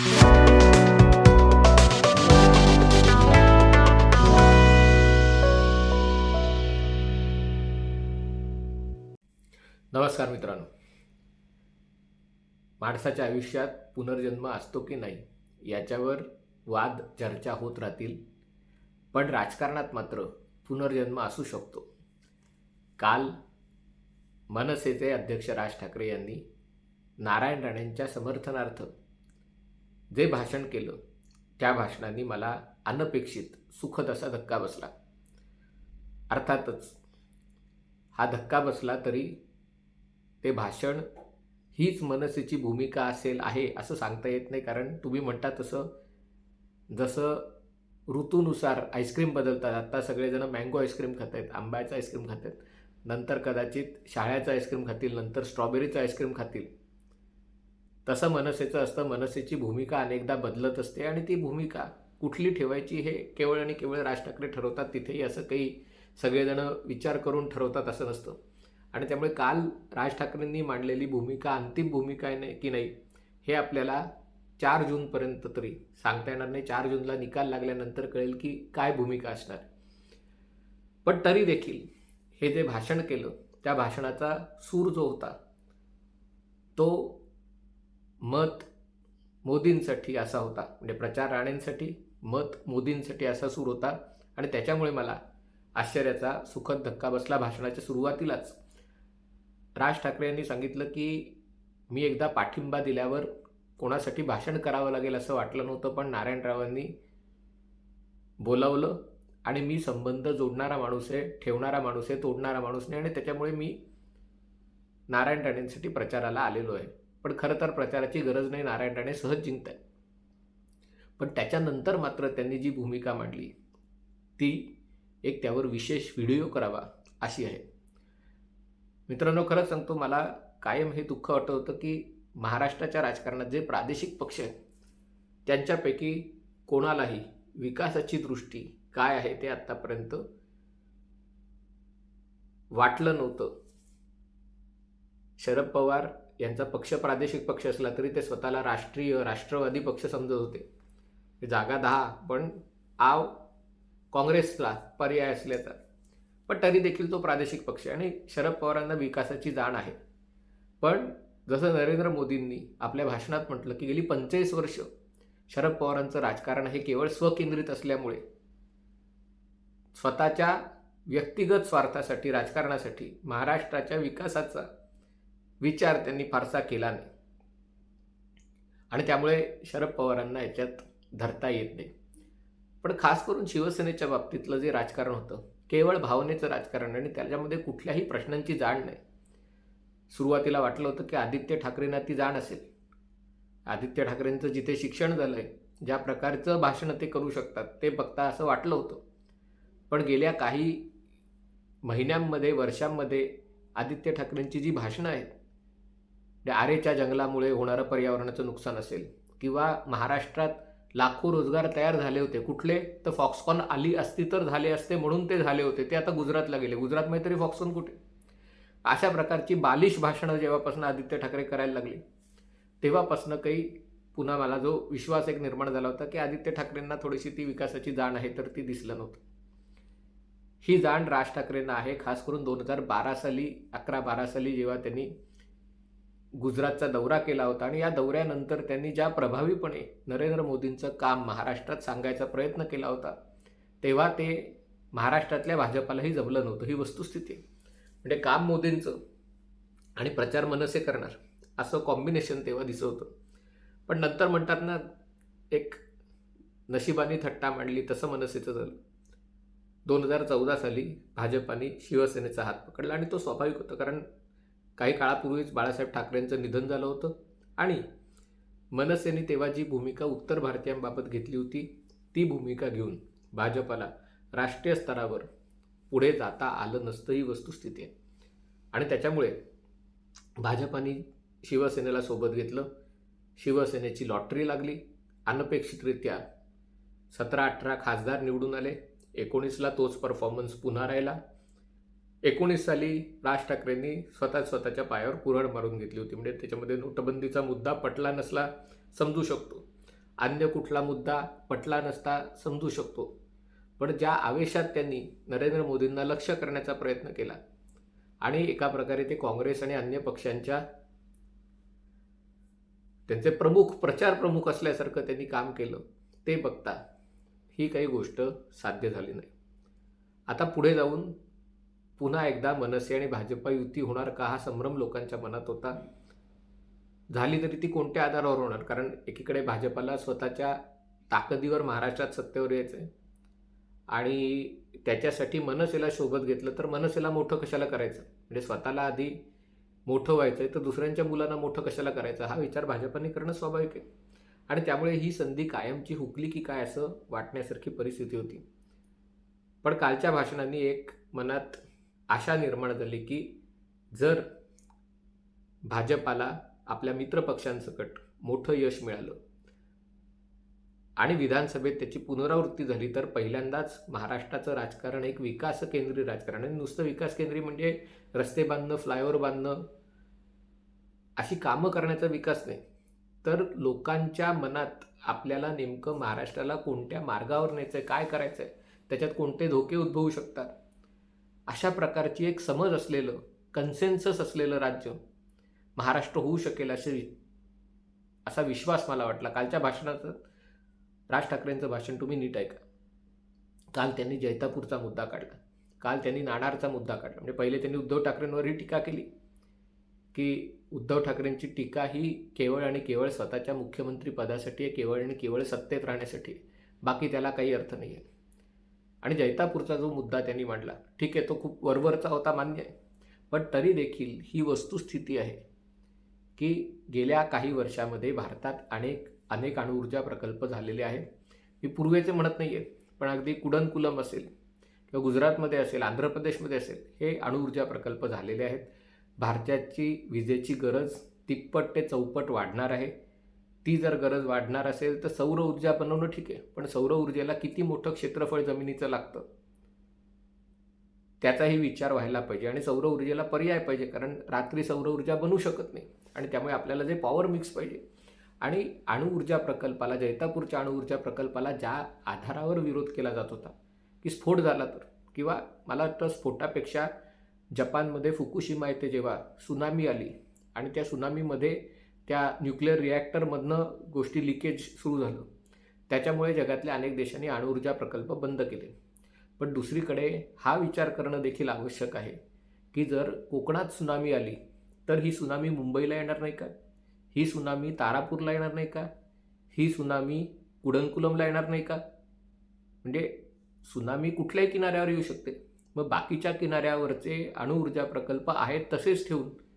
नमस्कार मित्रांनो. माणसाच्या आयुष्यात पुनर्जन्म असतो की नाही याच्यावर वाद चर्चा होत राहतील. पण राजकारणात मात्र पुनर्जन्म असू शकतो. काल मनसेचे अध्यक्ष राज ठाकरे यांनी नारायण राणेंच्या समर्थनार्थ जे भाषण केलं त्या भाषणाने मला अनपेक्षित सुखद असा धक्का बसला. अर्थातच हा धक्का बसला तरी ते भाषण हीच मनसेची भूमिका असेल आहे असं सांगता येत नाही. कारण तुम्ही म्हणता तसं जसं ऋतूनुसार आईस्क्रीम बदलतात आत्ता सगळेजण मँगो आईस्क्रीम खात आहेत आंब्याचं आईस्क्रीम खात आहेत नंतर कदाचित शाळ्याचं आईस्क्रीम खातील नंतर स्ट्रॉबेरीचं आईस्क्रीम खातील. तसं मनसेचं असतं मनसेची भूमिका अनेकदा बदलत असते आणि ती भूमिका कुठली ठेवायची हे केवळ आणि केवळ राज ठाकरे ठरवतात तिथेही असं काही सगळेजणं विचार करून ठरवतात असं नसतं. आणि त्यामुळे काल राज ठाकरेंनी मांडलेली भूमिका अंतिम भूमिका आहे नाही की नाही हे आपल्याला चार जूनपर्यंत तरी सांगता येणार नाही. चार जूनला निकाल लागल्यानंतर कळेल की काय भूमिका असणार. पण तरी देखील हे जे भाषण केलं त्या भाषणाचा सूर जो होता तो मत मोदींसाठी असा होता. म्हणजे प्रचार राणेंसाठी मत मोदींसाठी असा सूर होता. आणि त्याच्यामुळे मला आश्चर्याचा सुखद धक्का बसला भाषणाच्या सुरुवातीलाच. राज ठाकरे यांनी सांगितलं की मी एकदा पाठिंबा दिल्यावर कोणासाठी भाषण करावं लागेल असं वाटलं नव्हतं पण नारायणरावांनी बोलावलं आणि मी संबंध जोडणारा माणूस आहे ठेवणारा माणूस आहे तोडणारा माणूस नाही आणि त्याच्यामुळे मी नारायण राणेंसाठी प्रचाराला आलेलो आहे. पण खरं तर प्रचाराची गरज नाही नारायण राणे सहज जिंकत पण त्याच्यानंतर मात्र त्यांनी जी भूमिका मांडली ती एक त्यावर विशेष व्हिडिओ करावा अशी आहे. मित्रांनो खरंच सांगतो मला कायम हे दुःख वाटतं की महाराष्ट्राच्या राजकारणात जे प्रादेशिक पक्ष आहेत त्यांच्यापैकी कोणालाही विकासाची दृष्टी काय आहे ते आत्तापर्यंत वाटलं नव्हतं. शरद पवार यांचा पक्ष प्रादेशिक पक्ष असला तरी ते स्वतःला राष्ट्रीय राष्ट्रवादी पक्ष समजत होते. जागा दहा पण आव काँग्रेसला पर्याय असल्याचा. पण तरी देखील तो प्रादेशिक पक्ष आणि शरद पवारांना विकासाची जाण आहे. पण जसं नरेंद्र मोदींनी आपल्या भाषणात म्हटलं की गेली पंचेचाळीस वर्ष शरद पवारांचं राजकारण हे केवळ स्वकेंद्रित असल्यामुळे स्वतःच्या व्यक्तिगत स्वार्थासाठी राजकारणासाठी महाराष्ट्राच्या विकासाचा विचार त्यांनी फारसा केला नाही. आणि त्यामुळे शरद पवारांना याच्यात धरता येत नाही. पण खास करून शिवसेनेच्या बाबतीतलं जे राजकारण होतं केवळ भावनेचं राजकारण आणि त्याच्यामध्ये कुठल्याही प्रश्नांची जाण नाही. सुरुवातीला वाटलं होतं की आदित्य ठाकरेंना ती जाण असेल. आदित्य ठाकरेंचं जिथे शिक्षण झालं आहे ज्या प्रकारचं भाषण ते करू शकतात ते बघता असं वाटलं होतं. पण गेल्या काही महिन्यांमध्ये वर्षांमध्ये आदित्य ठाकरेंची जी भाषणं आहेत त्या आरेच्या जंगलामुळे होणारं पर्यावरणाचं नुकसान असेल किंवा महाराष्ट्रात लाखो रोजगार तयार झाले होते. कुठले? तर फॉक्सकॉन आली असती तर झाले असते म्हणून ते झाले होते. ते आता गुजरातला गेले. गुजरातमध्ये तरी फॉक्सकॉन कुठे? अशा प्रकारची बालिश भाषणं जेव्हापासून आदित्य ठाकरे करायला लागले तेव्हापासून काही पुन्हा मला जो विश्वास एक निर्माण झाला होता की आदित्य ठाकरेंना थोडीशी ती विकासाची जाण आहे तर ती दिसलं नव्हतं. ही जाण राज ठाकरेंना आहे खास करून दोन हजार बारा साली अकरा बारा साली जेव्हा त्यांनी गुजरातचा दौरा केला होता आणि या दौऱ्यानंतर त्यांनी ज्या प्रभावीपणे नरेंद्र मोदींचं काम महाराष्ट्रात सांगायचा प्रयत्न केला होता तेव्हा ते महाराष्ट्रातल्या भाजपालाही जमलं नव्हतं. ही वस्तुस्थिती म्हणजे काम मोदींचं आणि प्रचार मनसे करणार असं कॉम्बिनेशन तेव्हा दिसत होतं. पण नंतर म्हणतात ना एक नशिबाने थट्टा मांडली तसं मनसेचं झालं. दोन हजार चौदा साली भाजपाने शिवसेनेचा हात पकडला आणि तो स्वाभाविक होता. कारण काही काळापूर्वीच बाळासाहेब ठाकरेंचं निधन झालं होतं. आणि मनसेने तेव्हा जी भूमिका उत्तर भारतीयांबाबत घेतली होती ती भूमिका घेऊन भाजपाला राष्ट्रीय स्तरावर पुढे जाता आलं नसतं ही वस्तुस्थिती आहे. आणि त्याच्यामुळे भाजपाने शिवसेनेला सोबत घेतलं. शिवसेनेची लॉटरी लागली. अनपेक्षितरित्या सतरा अठरा खासदार निवडून आले. एकोणीसला तोच परफॉर्मन्स पुन्हा राहिला. एकोणीस साली राज ठाकरेंनी स्वतः स्वतःच्या पायावर कुऱ्हाड मारून घेतली होती. म्हणजे त्याच्यामध्ये नोटबंदीचा मुद्दा पटला नसला समजू शकतो. अन्य कुठला मुद्दा पटला नसता समजू शकतो. पण ज्या आवेशात त्यांनी नरेंद्र मोदींना लक्ष करण्याचा प्रयत्न केला आणि एका प्रकारे ते काँग्रेस आणि अन्य पक्षांच्या त्यांचे प्रमुख प्रचार प्रमुख असल्यासारखं त्यांनी काम केलं ते बघता ही काही गोष्ट साध्य झाली नाही. आता पुढे जाऊन पुन्हा एकदा मनसे आणि भाजपा युती होणार का हा संभ्रम लोकांच्या मनात होता? झाली तरी ती कोणत्या आधारावर होणार? कारण एकीकडे भाजपाला स्वतःच्या ताकदीवर महाराष्ट्रात सत्तेवर यायचं आहे आणि त्याच्यासाठी मनसेला शोभत घेतलं तर मनसेला मोठं कशाला करायचं? म्हणजे स्वतःला आधी मोठं व्हायचं आहे तर दुसऱ्यांच्या मुलांना मोठं कशाला करायचं? हा विचार भाजपाने करणं स्वाभाविक आहे. आणि त्यामुळे ही संधी कायमची हुकली की काय असं वाटण्यासारखी परिस्थिती होती. पण कालच्या भाषणांनी एक मनात आशा निर्माण झाली की जर भाजपाला आपल्या मित्रपक्षांसकट मोठं यश मिळालं आणि विधानसभेत त्याची पुनरावृत्ती झाली तर पहिल्यांदाच महाराष्ट्राचं राजकारण एक विकास केंद्रीय राजकारण आणि नुसतं विकास केंद्रीय म्हणजे रस्ते बांधणं फ्लायओव्हर बांधणं अशी कामं करण्याचा विकास नाही. तर लोकांच्या मनात आपल्याला नेमकं महाराष्ट्राला कोणत्या मार्गावर न्यायचं आहे काय करायचं आहे त्याच्यात कोणते धोके उद्भवू शकतात? अशा प्रकारची एक समज असलेलं कन्सेन्सस असलेलं राज्य महाराष्ट्र होऊ शकेल असे असा विश्वास मला वाटला. कालच्या भाषणाचं राज ठाकरेंचं भाषण तुम्ही नीट ऐका. काल त्यांनी जैतापूरचा मुद्दा काढला. काल त्यांनी नाणारचा मुद्दा काढला. म्हणजे पहिले त्यांनी उद्धव ठाकरेंवरही टीका केली की उद्धव ठाकरेंची टीका ही केवळ आणि केवळ स्वतःच्या मुख्यमंत्री पदासाठी आहे केवळ आणि केवळ सत्तेत राहण्यासाठी आहे. बाकी त्याला काही अर्थ नाही आहे आणि जैतापूरचा जो मुद्दा त्यांनी मांडला ठीक आहे तो खूप वरवरचा होता मान्य आहे. पण तरी देखील ही वस्तुस्थिती आहे की गेल्या काही वर्षामध्ये भारतात अनेक अनेक अणुऊर्जा प्रकल्प झालेले आहेत. मी पूर्वेचे म्हणत नाही आहे पण अगदी कुडनकुलम असेल किंवा गुजरातमध्ये असेल आंध्र प्रदेशमध्ये असेल हे अणुऊर्जा प्रकल्प झालेले आहेत. भारताची विजेची गरज तिप्पट ते चौपट वाढणार आहे. ती जर गरज वाढणार असेल तर सौर ऊर्जा बनवणं ठीक आहे पण सौर ऊर्जेला किती मोठं क्षेत्रफळ जमिनीचं लागतं? त्याचाही विचार व्हायला पाहिजे आणि सौर ऊर्जेला पर्याय पाहिजे कारण रात्री सौर ऊर्जा बनू शकत नाही आणि त्यामुळे आपल्याला जे पॉवर मिक्स पाहिजे. आणि अणुऊर्जा प्रकल्पाला जैतापूरच्या अणुऊर्जा प्रकल्पाला ज्या आधारावर विरोध केला जात होता की स्फोट झाला तर किंवा मला वाटतं स्फोटापेक्षा जपानमध्ये फुकुशिमा येथे जेव्हा सुनामी आली आणि त्या सुनामीमध्ये त्या न्यूक्लिअर रिॲक्टरमधनं गोष्टी लिकेज सुरू झालं. त्याच्यामुळे जगातल्या अनेक देशांनी अणुऊर्जा प्रकल्प बंद केले. पण दुसरीकडे हा विचार करणं देखील आवश्यक आहे की जर कोकणात सुनामी आली तर ही सुनामी मुंबईला येणार नाही का? ही सुनामी तारापूरला येणार नाही का? ही सुनामी कुडनकुलमला येणार नाही का? म्हणजे सुनामी कुठल्याही किनाऱ्यावर येऊ शकते. मग बाकीच्या किनाऱ्यावरचे अणुऊर्जा प्रकल्प आहेत तसेच ठेवून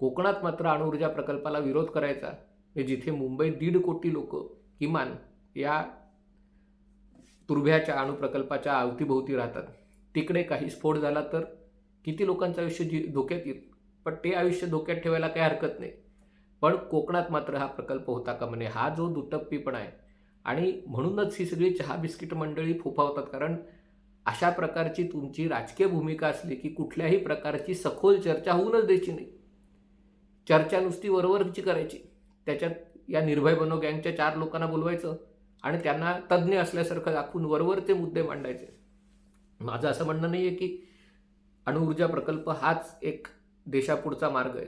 कोकणात मात्र अणुऊर्जा प्रकल्पाला विरोध करायचा जिथे मुंबईत दीड कोटी लोक किमान या तुर्भ्याच्या अणुप्रकल्पाच्या अवतीभोवती राहतात. तिकडे काही स्फोट झाला तर किती लोकांचं आयुष्य जी धोक्यात येईल? पण ते आयुष्य धोक्यात ठेवायला काही हरकत नाही. पण कोकणात मात्र हा प्रकल्प होता का म्हणे? हा जो दुटप्पीपणा आहे. आणि म्हणूनच ही सगळी चहा बिस्किट मंडळी फोफावतात. कारण अशा प्रकारची तुमची राजकीय भूमिका असली की कुठल्याही प्रकारची सखोल चर्चा होऊनच द्यायची नाही. चर्चा नुसती वरवरची करायची. त्याच्यात या निर्भय बनो गँगच्या चार लोकांना बोलवायचं आणि त्यांना तज्ज्ञ असल्यासारखं दाखवून वरवरचे मुद्दे मांडायचे. माझं असं म्हणणं नाही आहे की अणुऊर्जा प्रकल्प हाच एक देशापुढचा मार्ग आहे.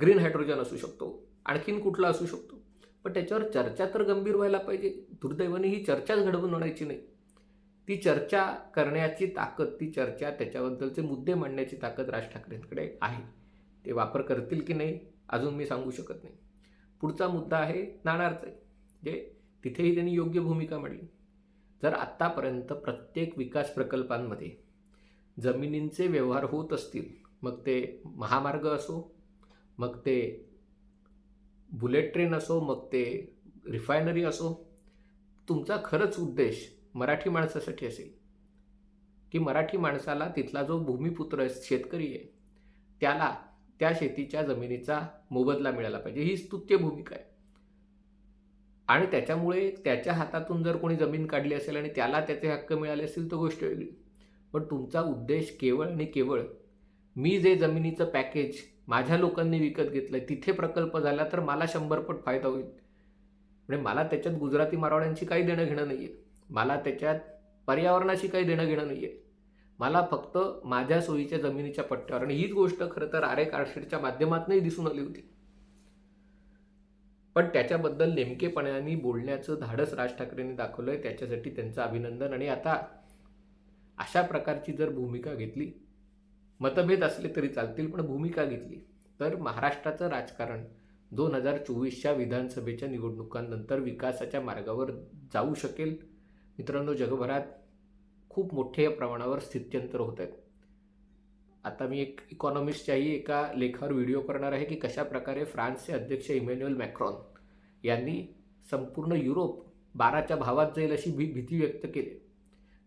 ग्रीन हायड्रोजन असू शकतो आणखीन कुठला असू शकतो. पण त्याच्यावर चर्चा तर गंभीर व्हायला पाहिजे. दुर्दैवाने ही चर्चाच घडवून आणायची नाही. ती चर्चा करण्याची ताकद ती चर्चा त्याच्याबद्दलचे मुद्दे मांडण्याची ताकद राज ठाकरेंकडे आहे. ते वापर करतील की नाही अजून मी सांगू शकत नाही. पुढचा मुद्दा आहे नाणारचा. जे म्हणजे तिथेही त्यांनी योग्य भूमिका मांडली. जर आत्तापर्यंत प्रत्येक विकास प्रकल्पांमध्ये जमिनींचे व्यवहार होत असतील मग ते महामार्ग असो मग ते बुलेट ट्रेन असो मग ते रिफायनरी असो तुमचा खरंच उद्देश मराठी माणसासाठी असेल. की मराठी माणसाला तिथला जो भूमिपुत्र आहे शेतकरी आहे त्याला त्या शेतीच्या जमिनीचा मोबदला मिळाला पाहिजे. ही स्तुत्य भूमिका आहे. आणि त्याच्यामुळे त्याच्या हातातून जर कोणी जमीन काढली असेल आणि त्याला त्याचे हक्क मिळाले असतील तर गोष्ट वेगळी. पण तुमचा उद्देश केवळ आणि केवळ मी जे जमिनीचं पॅकेज माझ्या लोकांनी विकत घेतलं तिथे प्रकल्प झाला तर मला शंभरपट फायदा होईल. म्हणजे मला त्याच्यात गुजराती मारवाड्यांशी काही देणं घेणं नाही आहे मला त्याच्यात पर्यावरणाशी काही देणं घेणं नाही आहे मला फक्त माझ्या सोयीच्या जमिनीच्या पट्ट्यावर आणि हीच गोष्ट खरं तर आरे कारशेडच्या माध्यमातूनही दिसून आली होती. पण त्याच्याबद्दल नेमकेपणाने बोलण्याचं धाडस राज ठाकरेंनी दाखवलंय त्याच्यासाठी त्यांचं अभिनंदन. आणि आता अशा प्रकारची जर भूमिका घेतली मतभेद असले तरी चालतील पण भूमिका घेतली तर महाराष्ट्राचं राजकारण दोन हजार चोवीसच्या विधानसभेच्या निवडणुकांनंतर विकासाच्या मार्गावर जाऊ शकेल. मित्रांनो जगभरात खूप मोठ्या प्रमाणावर स्थित्यंतर होत आहेत. आता मी एक इकॉनॉमिस्टच्याही एका लेखावर व्हिडिओ करणार आहे की कशा प्रकारे फ्रान्सचे अध्यक्ष इमॅन्युअल मॅक्रॉन यांनी संपूर्ण युरोप बाराच्या भावात जाईल अशी भी भीती व्यक्त केली.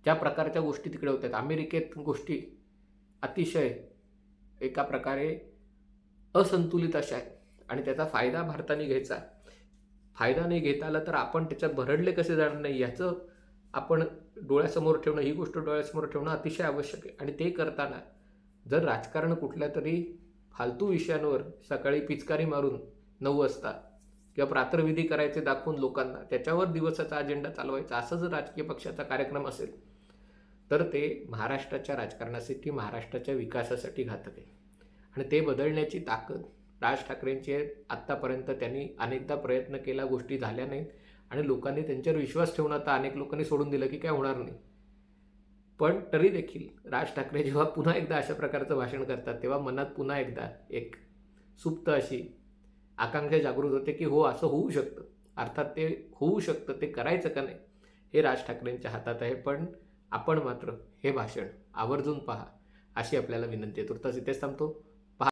ज्या प्रकारच्या गोष्टी तिकडे होत आहेत. अमेरिकेत गोष्टी अतिशय एका प्रकारे असंतुलित अशा आहेत. आणि त्याचा फायदा भारताने घ्यायचा फायदा नाही घेता आला तर आपण त्याच्यात भरडले कसे जाणार नाही याचं आपण डोळ्यासमोर ठेवणं ही गोष्ट डोळ्यासमोर ठेवणं अतिशय आवश्यक आहे. आणि ते करताना जर राजकारण कुठल्या तरी फालतू विषयांवर सकाळी पिचकारी मारून नऊ वाजता किंवा प्रातर्विधी करायचे दाखवून लोकांना त्याच्यावर दिवसाचा अजेंडा चालवायचा असा जर राजकीय पक्षाचा कार्यक्रम असेल तर ते महाराष्ट्राच्या राजकारणासाठी महाराष्ट्राच्या विकासासाठी घातक आहे. आणि ते बदलण्याची ताकद राज ठाकरेंची आहे. आत्तापर्यंत त्यांनी अनेकदा प्रयत्न केला गोष्टी झाल्या नाहीत. आणि लोकांनी त्यांच्यावर विश्वास ठेवून आता अनेक लोकांनी सोडून दिलं की काय होणार नाही. पण तरी देखील राज ठाकरे जेव्हा पुन्हा एकदा अशा प्रकारचं भाषण करतात तेव्हा मनात पुन्हा एकदा एक सुप्त अशी आकांक्षा जागृत होते की हो असं होऊ शकतं. अर्थात ते होऊ शकतं ते करायचं का नाही हे राज ठाकरेंच्या हातात आहे. पण आपण मात्र हे भाषण आवर्जून पहा अशी आपल्याला विनंती आहे. तुर्तास इथेच थांबतो.